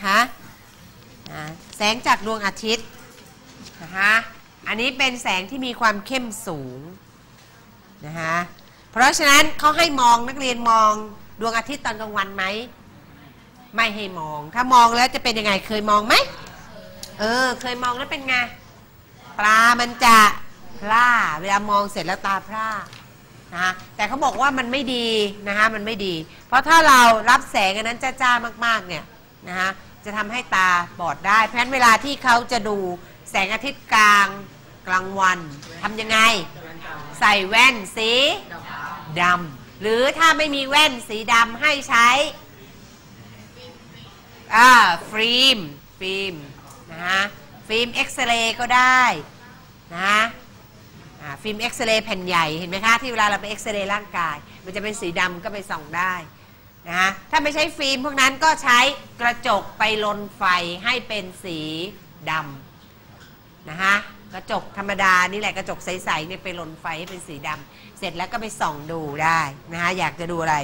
นะคะแสงจากดวงอาทิตย์นะคะอันนี้เป็นแสงที่มีความเข้มสูงนะคะเพราะฉะนั้นเขาให้มองนักเรียนมองดวงอาทิตย์ตอนกลางวันไหมไม่ให้มอง ถ้ามองแล้วจะเป็นยังไงเคยมองไหมเออเคยมองแล้วเป็นไงปลามันจะพร่าเวลามองเสร็จแล้วตาพร่านะคะแต่เขาบอกว่ามันไม่ดีนะคะมันไม่ดี เพราะถ้าเรารับแสงอันนั้นจ้าๆมากๆเนี่ยนะคะ จะทำให้ตาบอดได้ เพราะฉะนั้นเวลาที่เขาจะดูแสงอาทิตย์กลางกลางวันทำยังไง ใส่แว่นสีดำหรือถ้าไม่มีแว่นสีดำให้ใช้อ่าฟิล์มฟิล์มนะฮะฟิล์มเอ็กซเรย์ก็ได้นะฟิล์มเอ็กซเรย์แผ่นใหญ่เห็นไหมคะที่เวลาเราไปเอ็กซเรย์ร่างกาย มันจะเป็นสีดำก็ไปส่องได้ นะะถ้าไม่ใช้ฟิล์มพวกนั้นก็ใช้กระจกไปลนไฟให้เป็นสีดำนะฮะกระจกธรรมดานี่แหละกระจกใสๆเนี่ยไปลนไฟให้เป็นสีดำเสร็จแล้วก็ไปส่องดูได้นะฮะอยากจะดูอะไร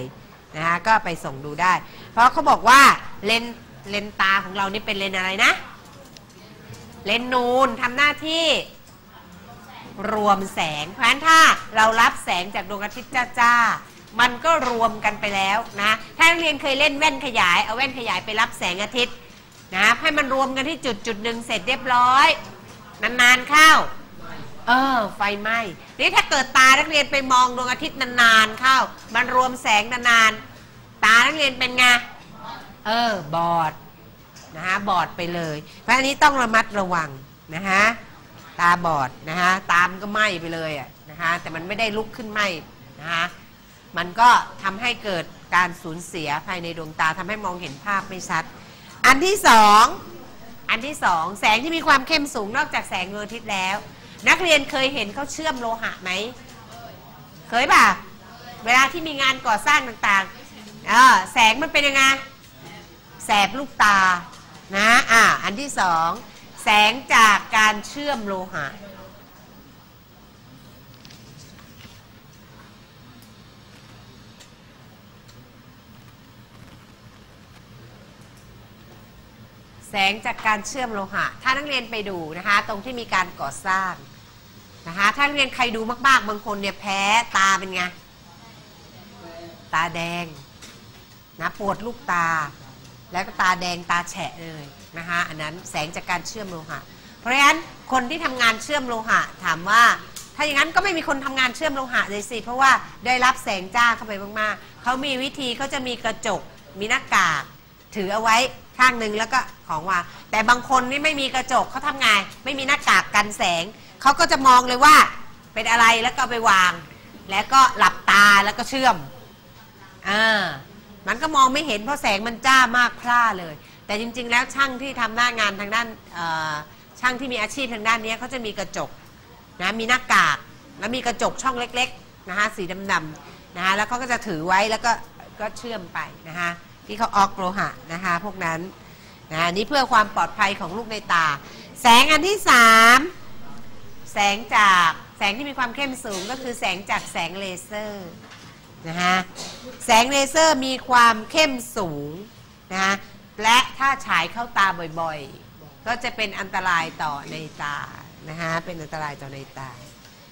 นะฮะก็ไปส่องดูได้ เพราะเขาบอกว่าเลนเลนตาของเรานี่เป็นเลนอะไรนะ เลนนูนทำหน้าที่รวมแสง เพราะฉะนั้นถ้าเรารับแสงจากดวงอาทิตย์จ้าๆ มันก็รวมกันไปแล้วนะถ้านักเรียนเคยเล่นแว่นขยาย เอาแว่นขยายไปรับแสงอาทิตย์นะให้มันรวมกันที่จุดจุดหนึ่งเสร็จเรียบร้อย นานๆเข้าเออไฟไหม้นี่ถ้าเกิดตานักเรียนไปมองดวงอาทิตย์นานๆเข้า มันรวมแสงนานๆตานักเรียนเป็นไงเออบอดนะฮะบอดไปเลย เพราะอันนี้ต้องระมัดระวังนะฮะตาบอดนะฮะตามก็ไหม้ไปเลยอะนะฮะแต่มันไม่ได้ลุกขึ้นไหม้นะฮะ มันก็ทำให้เกิดการสูญเสียภายในดวงตาทำให้มองเห็นภาพไม่ชัด อันที่สองอันที่สองแสงที่มีความเข้มสูงนอกจากแสงดวงอาทิตย์แล้ว นักเรียนเคยเห็นเขาเชื่อมโลหะไหมเคยป่ะเวลาที่มีงานก่อสร้างต่างๆแสงมันเป็นยังไงแสบลูกตานะอ่าอันที่สองแสงจากการเชื่อมโลหะ แสงจากการเชื่อมโลหะ ถ้านักเรียนไปดูนะคะ ตรงที่มีการก่อสร้างนะคะ ถ้านักเรียนใครดูมาก ๆ บางคนเนี่ยแพ้ตาเป็นไง ตาแดงนะปวดลูกตา แล้วก็ตาแดงตาแฉะเลยนะคะอันนั้นแสงจากการเชื่อมโลหะ เพราะฉะนั้นคนที่ทำงานเชื่อมโลหะถามว่า ถ้าอย่างนั้นก็ไม่มีคนทำงานเชื่อมโลหะเลยสิเพราะว่าได้รับแสงจ้าเข้าไปมากๆเขามีวิธีเขาจะมีกระจกมีหน้ากากถือเอาไว้ ข้างหนึ่งแล้วก็ของวางแต่บางคนนี่ไม่มีกระจกเขาทำไงไม่มีหน้ากากกันแสง เขาก็จะมองเลยว่าเป็นอะไรแล้วก็เอาไปวาง แล้วก็หลับตาแล้วก็เชื่อมอ่ามันก็มองไม่เห็นเพราะแสงมันจ้ามากพร่าเลย แต่จริง ๆ แล้วช่างที่ทำหน้างานทางด้านเอ่อช่างที่มีอาชีพทางด้านนี้เขาจะมีกระจกนะมีหน้ากากแล้วมีกระจกช่องเล็กๆนะคะสีดำๆนะคะแล้วเขาก็จะถือไว้แล้วก็ก็เชื่อมไปนะคะ ที่เขาออกโลหะนะคะ พวกนั้นนะนี่เพื่อความปลอดภัยของลูกในตา แสงอันที่สามแสงจากแสงที่มีความเข้มสูงก็คือแสงจากแสงเลเซอร์นะฮะแสงเลเซอร์มีความเข้มสูงนะฮะและถ้าฉายเข้าตาบ่อยๆ ก็จะเป็นอันตรายต่อในตานะฮะเป็นอันตรายต่อในตา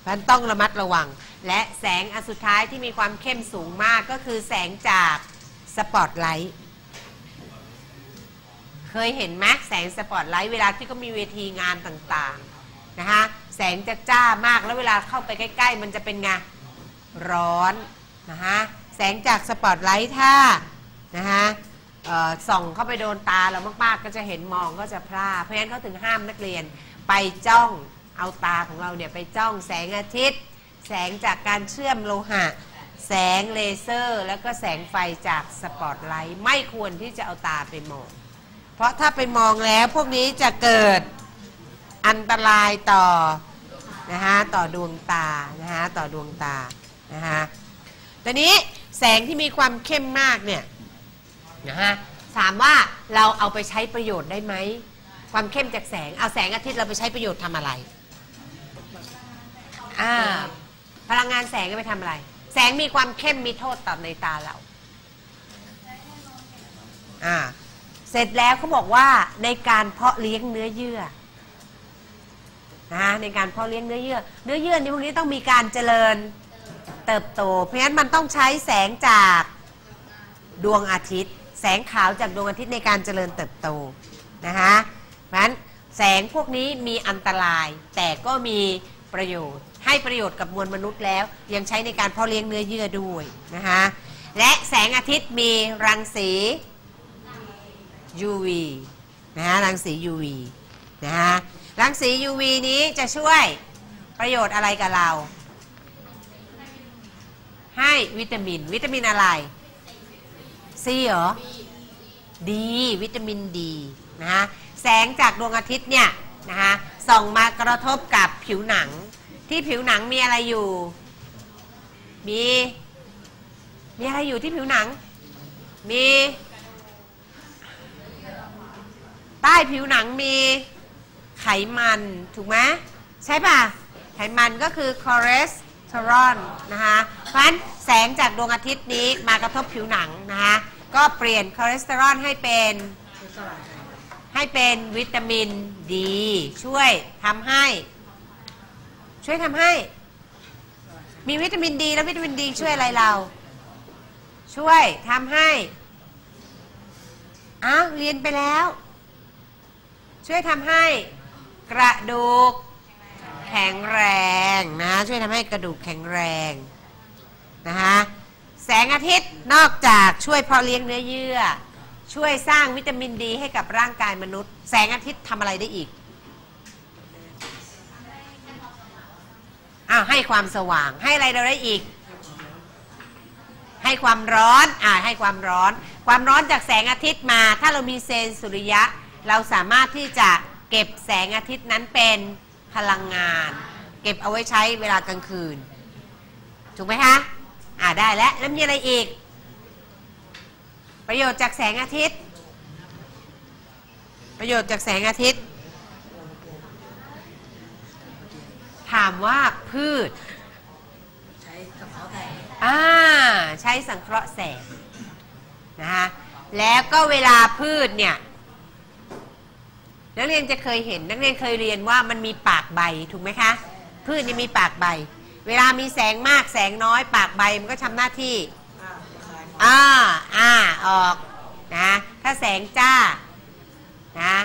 เพราะฉะนั้นต้องระมัดระวัง และแสงอันสุดท้ายที่มีความเข้มสูงมากก็คือแสงจาก สปอตไลท์เคยเห็นไหมแสงสปอตไลท์เวลาที่เขามีเวทีงานต่างๆนะคะแสงจะจ้ามากแล้วเวลาเข้าไปใกล้ ๆ มันจะเป็นไงร้อนนะฮะแสงจากสปอตไลท์ถ้านะฮะส่องเข้าไปโดนตาเรามากๆ ก็จะเห็นมองก็จะพร่าเพราะฉะนั้นเขาถึงห้ามนักเรียนไปจ้องเอาตาของเราเนี่ยไปจ้องแสงอาทิตย์ แสงจากการเชื่อมโลหะ แสงเลเซอร์ แล้วก็แสงไฟจากสปอตไลท์ไม่ควรที่จะเอาตาไปมอง เพราะถ้าไปมองแล้วพวกนี้จะเกิดอันตรายต่อนะฮะต่อดวงตานะฮะต่อดวงตานะฮะตอนนี้แสงที่มีความเข้มมากเนี่ยนะฮะถามว่าเราเอาไปใช้ประโยชน์ได้ไหมความเข้มจากแสงเอาแสงอาทิตย์เราไปใช้ประโยชน์ทำอะไรอ่าพลังงานแสงก็ไปทำอะไร แสงมีความเข้มมีโทษต่อในตาเราอ่าเสร็จแล้วเขาบอกว่าในการเพาะเลี้ยงเนื้อเยื่อนะในการเพาะเลี้ยงเนื้อเยื่อ เนื้อเยื่อในพวกนี้ต้องมีการเจริญเติบโต เพราะฉะนั้นมันต้องใช้แสงจากดวงอาทิตย์ แสงขาวจากดวงอาทิตย์ในการเจริญเติบโตนะคะเพราะฉะนั้นแสงพวกนี้มีอันตรายแต่ก็มี ประโยชน์ ให้ประโยชน์กับมวลมนุษย์แล้ว ยังใช้ในการเพาะเลี้ยงเนื้อเยื่อด้วยนะคะและแสงอาทิตย์มีรังสี UV นะฮะรังสี UV นะฮะรังสี UV นี้จะช่วยประโยชน์อะไรกับเรา ให้วิตามิน วิตามินอะไร C เหรอ D วิตามิน D นะฮะแสงจากดวงอาทิตย์เนี่ยนะฮะ ส่องมากระทบกับผิวหนัง ที่ผิวหนังมีอะไรอยู่ มี มีอะไรอยู่ที่ผิวหนัง มี ใต้ผิวหนังมีไขมันถูกไหมใช่ป่ะ ไขมันก็คือคอเลสเตอรอลนะคะเพราะฉะนั้นแสงจากดวงอาทิตย์นี้มากระทบผิวหนังนะคะก็เปลี่ยนคอเลสเตอรอลให้เป็น ให้เป็นวิตามินดี ช่วยทำให้ ช่วยทำให้ มีวิตามินดี แล้ววิตามินดี ช่วยอะไรเรา ช่วยทำให้อ้าวเรียนไปแล้ว ช่วยทำให้กระดูกแข็งแรงนะ ช่วยทำให้กระดูกแข็งแรงนะคะแสงอาทิตย์นอกจากช่วยพาะเลี้ยงเนื้อเยื่อ ช่วยสร้างวิตามินดีให้กับร่างกายมนุษย์ แสงอาทิตย์ทำอะไรได้อีกอ้าวให้ความสว่างให้อะไรเราได้อีก ให้ความร้อนอ่าให้ความร้อน ความร้อนจากแสงอาทิตย์มา ถ้าเรามีเซลล์สุริยะ เราสามารถที่จะเก็บแสงอาทิตย์นั้นเป็นพลังงาน เก็บเอาไว้ใช้เวลากลางคืน ถูกไหมคะอ่าได้แล้วแล้วมีอะไรอีก ประโยชน์จากแสงอาทิตย์ ประโยชน์จากแสงอาทิตย์ ถามว่าพืช ใช้กระเพาะแตกอ่าใช้สังเคราะห์แสงนะคะแล้วก็เวลาพืชเนี่ยนักเรียนจะเคยเห็นนักเรียนเคยเรียนว่ามันมีปากใบถูกไหมคะ พืชนี่มีปากใบ เวลามีแสงมากแสงน้อย ปากใบมันก็ทำหน้าที่ อ่าอ่าอ่าออกนะถ้าแสงจ้านะ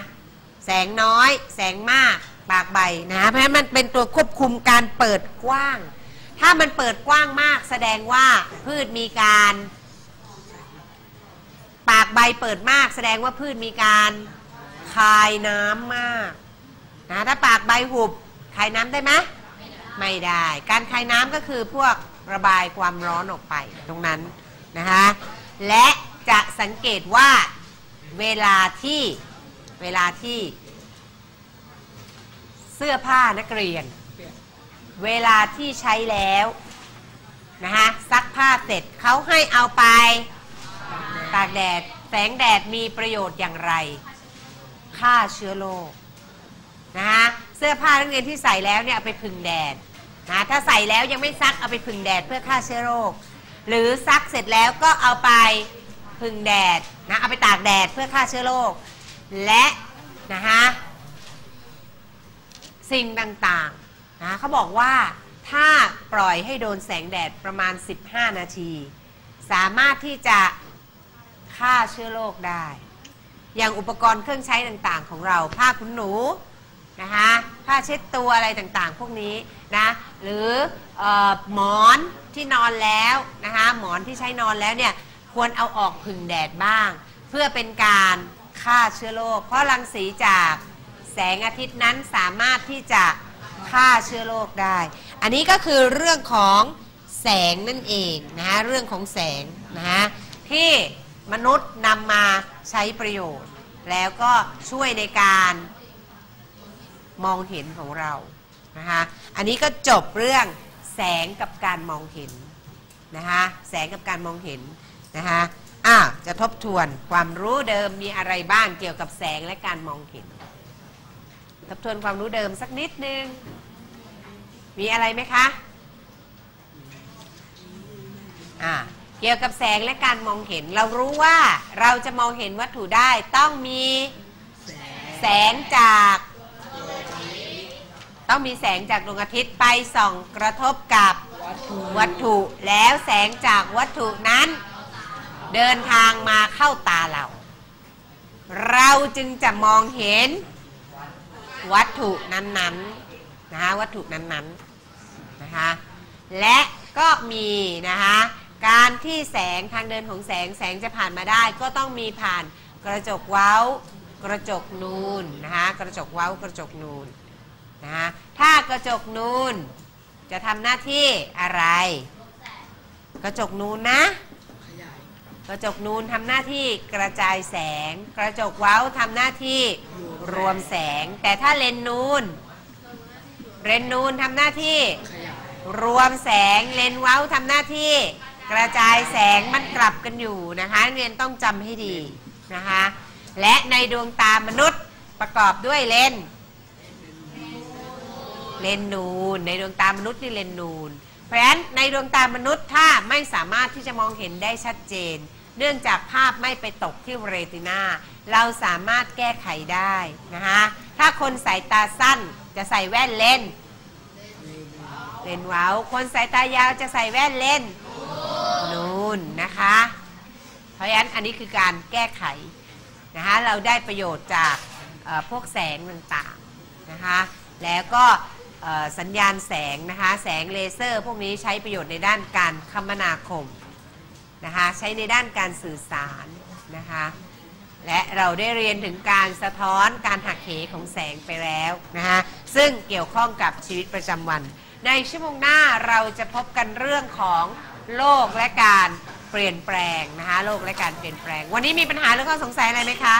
แสงน้อย แสงมากปากใบนะเพราะฉะนั้นมันเป็นตัวควบคุมการเปิดกว้าง ถ้ามันเปิดกว้างมากแสดงว่าพืชมีการ ปากใบเปิดมาก แสดงว่าพืชมีการคายน้ำมากนะถ้าปากใบหุบคายน้ำได้ไหมไม่ได้ การคายน้ำก็คือพวกระบายความร้อนออกไปตรงนั้น นะคะและจะสังเกตว่าเวลาที่เวลาที่เสื้อผ้านักเรียน เวลาที่ใช้แล้วนะคะซักผ้าเสร็จเขาให้เอาไปตากแดดแสงแดดมีประโยชน์อย่างไรฆ่าเชื้อโรคนะคะเสื้อผ้านักเรียนที่ใส่แล้วเนี่ยเอาไปพึ่งแดดนะถ้าใส่แล้วยังไม่ซักเอาไปพึ่งแดดเพื่อฆ่าเชื้อโรค หรือซักเสร็จแล้วก็เอาไปพึ่งแดดนะเอาไปตากแดดเพื่อฆ่าเชื้อโรคและนะคะสิ่งต่างๆนะเขาบอกว่าถ้าปล่อยให้โดนแสงแดดประมาณ 15 นาที สามารถที่จะฆ่าเชื้อโรคได้ อย่างอุปกรณ์เครื่องใช้ต่างๆ ของเราผ้าขนหนูนะคะผ้าเช็ดตัวอะไรต่างๆ พวกนี้นะหรือออหมอน ที่นอนแล้วนะคะหมอนที่ใช้นอนแล้วเนี่ยควรเอาออกพึ่งแดดบ้าง เพื่อเป็นการฆ่าเชื้อโรคเพราะรังสีจากแสงอาทิตย์นั้นสามารถที่จะฆ่าเชื้อโรคได้ อันนี้ก็คือเรื่องของแสงนั่นเองนะคะเรื่องของแสงนะคะที่มนุษย์นำมาใช้ประโยชน์ แล้วก็ช่วยในการมองเห็นของเรานะคะอันนี้ก็จบเรื่อง แสงกับการมองเห็นนะคะแสงกับการมองเห็นนะคะอ้าวจะทบทวนความรู้เดิมมีอะไรบ้างเกี่ยวกับแสงและการมองเห็น ทบทวนความรู้เดิมสักนิดนึง มีอะไรไหมคะอ่าเกี่ยวกับแสงและการมองเห็น เรารู้ว่าเราจะมองเห็นวัตถุได้ต้องมีแสงจาก ต้องมีแสงจากดวงอาทิตย์ไปส่องกระทบกับวัตถุวัตถุแล้วแสงจากวัตถุนั้น เดินทางมาเข้าตาเรา เราจึงจะมองเห็นวัตถุนั้นๆนะคะวัตถุนั้นๆนะคะและก็มีนะคะการที่แสงทางเดินของแสงแสงจะผ่านมาได้ ก็ต้องมีผ่านกระจกเว้า กระจกนูนนะคะกระจกเว้ากระจกนูน นะคะถ้ากระจกนูนจะทำหน้าที่อะไร กระจกนูนนะ กระจกนูนทำหน้าที่กระจายแสง กระจกเว้าทำหน้าที่รวมแสง แต่ถ้าเลนนูนเลนนูนทำหน้าที่รวมแสงเลนเว้าทำหน้าที่กระจายแสงมันกลับกันอยู่นะคะนักเรียนต้องจำให้ดีนะคะ และในดวงตามนุษย์ประกอบด้วยเลนส์ เลนนูน ในดวงตามนุษย์นี่เลนนูน เพราะฉะนั้นในดวงตามนุษย์ถ้าไม่สามารถที่จะมองเห็นได้ชัดเจน เนื่องจากภาพไม่ไปตกที่เรตินาเราสามารถแก้ไขได้นะคะถ้าคนสายตาสั้นจะใส่แว่นเลนเลนเว้า คนสายตายาวจะใส่แว่นเลนนูนนะคะ เพราะฉะนั้นอันนี้คือการแก้ไขนะคะเราได้ประโยชน์จากพวกแสงต่างๆนะคะแล้วก็ สัญญาณแสงนะคะแสงเลเซอร์พวกนี้ใช้ประโยชน์ในด้านการคมนาคมนะคะใช้ในด้านการสื่อสารนะคะและเราได้เรียนถึงการสะท้อนการหักเหของแสงไปแล้วนะคะซึ่งเกี่ยวข้องกับชีวิตประจำวัน ในชั่วโมงหน้าเราจะพบกันเรื่องของโลกและการเปลี่ยนแปลงนะคะโลกและการเปลี่ยนแปลง วันนี้มีปัญหาหรือข้อสงสัยอะไรไหมคะ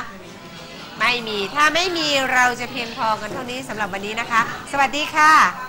ไม่มี ถ้าไม่มีเราจะเพียงพอกันเท่านี้สำหรับวันนี้นะคะ สวัสดีค่ะ